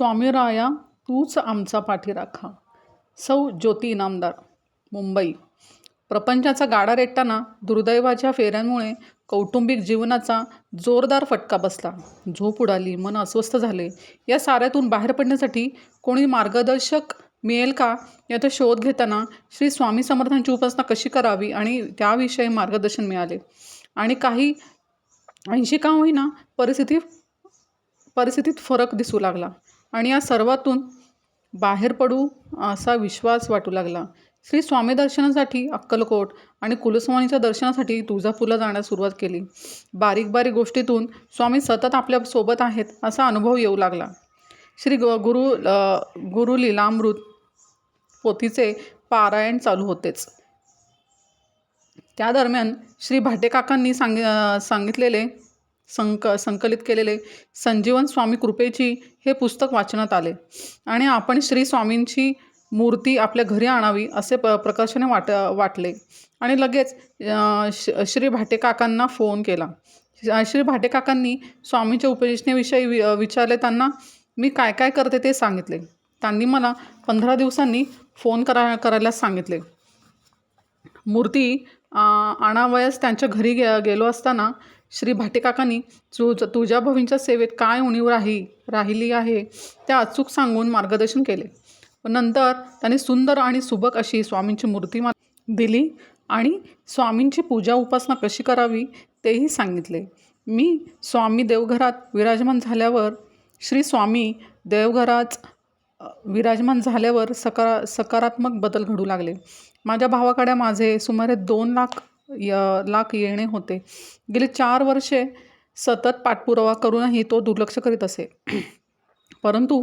स्वामीराया तूच आमचा पाठीराखा सौ ज्योती इनामदार मुंबई. प्रपंचाचा गाडा रेटताना दुर्दैवाच्या फेऱ्यांमुळे कौटुंबिक जीवनाचा जोरदार फटका बसला. झोप उडाली मन अस्वस्थ झाले. या साऱ्यातून बाहेर पडण्यासाठी कोणी मार्गदर्शक मिळेल का? याचा शोध घेताना श्री स्वामी समर्थांची उपासना कशी करावी आणि त्याविषयी मार्गदर्शन मिळाले? आणि काही ऐंशी का होईना परिस्थिती परिस्थितीत फरक दिसू लागला. आणि या सर्वातून बाहेर पडू असा विश्वास वाटू लागला. श्री स्वामी दर्शनासाठी अक्कलकोट आणि कुलस्वामीच्या दर्शनासाठी तुळजापूरला जाण्यास सुरुवात केली. बारीक बारीक गोष्टीतून स्वामी सतत आपल्यासोबत आहेत असा अनुभव येऊ लागला. श्री ग गुरु गुरु लीलामृत पोथीचे पारायण चालू होतेच. त्या दरम्यान श्री भाटेकाकांनी सांग सांगितलेले संक संकलित केलेले संजीवन स्वामी कृपेची हे पुस्तक वाचनात आले. आणि आपण श्री स्वामींची मूर्ती आपल्या घरी आणावी असे प प्रकर्षाने वाट वाटले. आणि लगेच श श्री भाटेकाकांना फोन केला. श्री भाटेकाकांनी स्वामींच्या उपदेशनेविषयी वि विचारले त्यांना मी काय काय करते ते सांगितले. त्यांनी मला पंधरा दिवसांनी फोन करा करायला सांगितले. मूर्ती आणावयास त्यांच्या घरी गे गेलो असताना श्री भाटेकाकांनी तु तुझ्या सेवेत काय उणीव राही राहिली आहे त्या अचूक सांगून मार्गदर्शन केले. नंतर त्यांनी सुंदर आणि सुबक अशी स्वामींची मूर्ती मा दिली आणि स्वामींची पूजा उपासना कशी करावी तेही सांगितले. मी स्वामी देवघरात विराजमान झाल्यावर श्री स्वामी देवघरात विराजमान झाल्यावर सकारा सकारात्मक बदल घडू लागले. माझ्या भावाकडे माझे सुमारे दोन लाख य लाख येणे होते. गेली चार वर्षे सतत पाठपुरावा करूनही तो दुर्लक्ष करीत असे. परंतु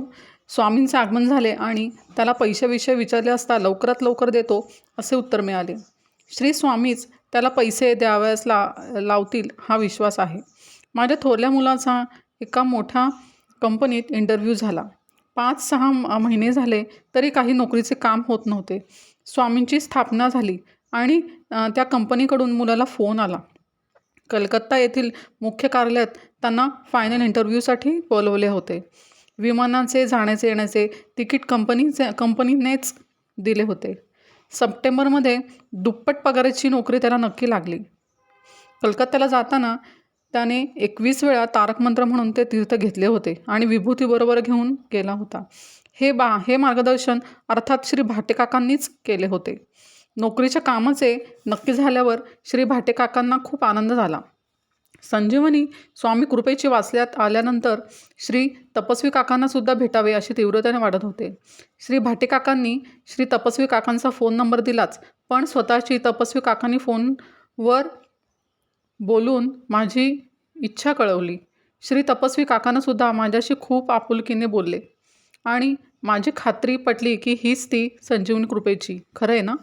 स्वामींचे आगमन झाले आणि त्याला पैशाविषयी विचारले असता लवकरात लवकर देतो असे उत्तर मिळाले. श्री स्वामीच त्याला पैसे द्यावयास ला लावतील हा विश्वास आहे. माझ्या थोरल्या मुलाचा एका मोठ्या कंपनीत इंटरव्ह्यू झाला. पाच सहा महिने झाले तरी काही नोकरीचे काम होत नव्हते. स्वामींची स्थापना झाली आणि त्या कंपनीकडून मुलाला फोन आला. कलकत्ता येथील मुख्य कार्यालयात त्यांना फायनल इंटरव्ह्यूसाठी बोलवले होते. विमानाचे जाण्याचे येण्याचे तिकीट कंपनीचे कंपनीनेच दिले होते. सप्टेंबरमध्ये दुप्पट पगाराची नोकरी त्याला नक्की लागली. कलकत्त्याला जाताना त्याने एकवीस वेळा तारक मंत्र म्हणून ते तीर्थ घेतले होते आणि विभूतीबरोबर घेऊन गेला होता. हे बा हे मार्गदर्शन अर्थात श्री भाटेकाकांनीच केले होते. नोकरीच्या कामाचे नक्की झाल्यावर श्री भाटेकाकांना खूप आनंद झाला. संजीवनी स्वामी कृपेची वाचल्यात आल्यानंतर श्री तपस्वी काकांना सुद्धा भेटावे अशी तीव्रतेने वाढत होते. श्री भाटेकाकांनी श्री तपस्वी काकांचा फोन नंबर दिलाच पण स्वतःची तपस्वी काकांनी फोनवर बोलून माझी इच्छा कळवली. श्री तपस्वी काकानंसुद्धा माझ्याशी खूप आपुलकीने बोलले. आणि माझी खात्री पटली की हीच ती संजीवनी कृपेची. खरं आहे ना?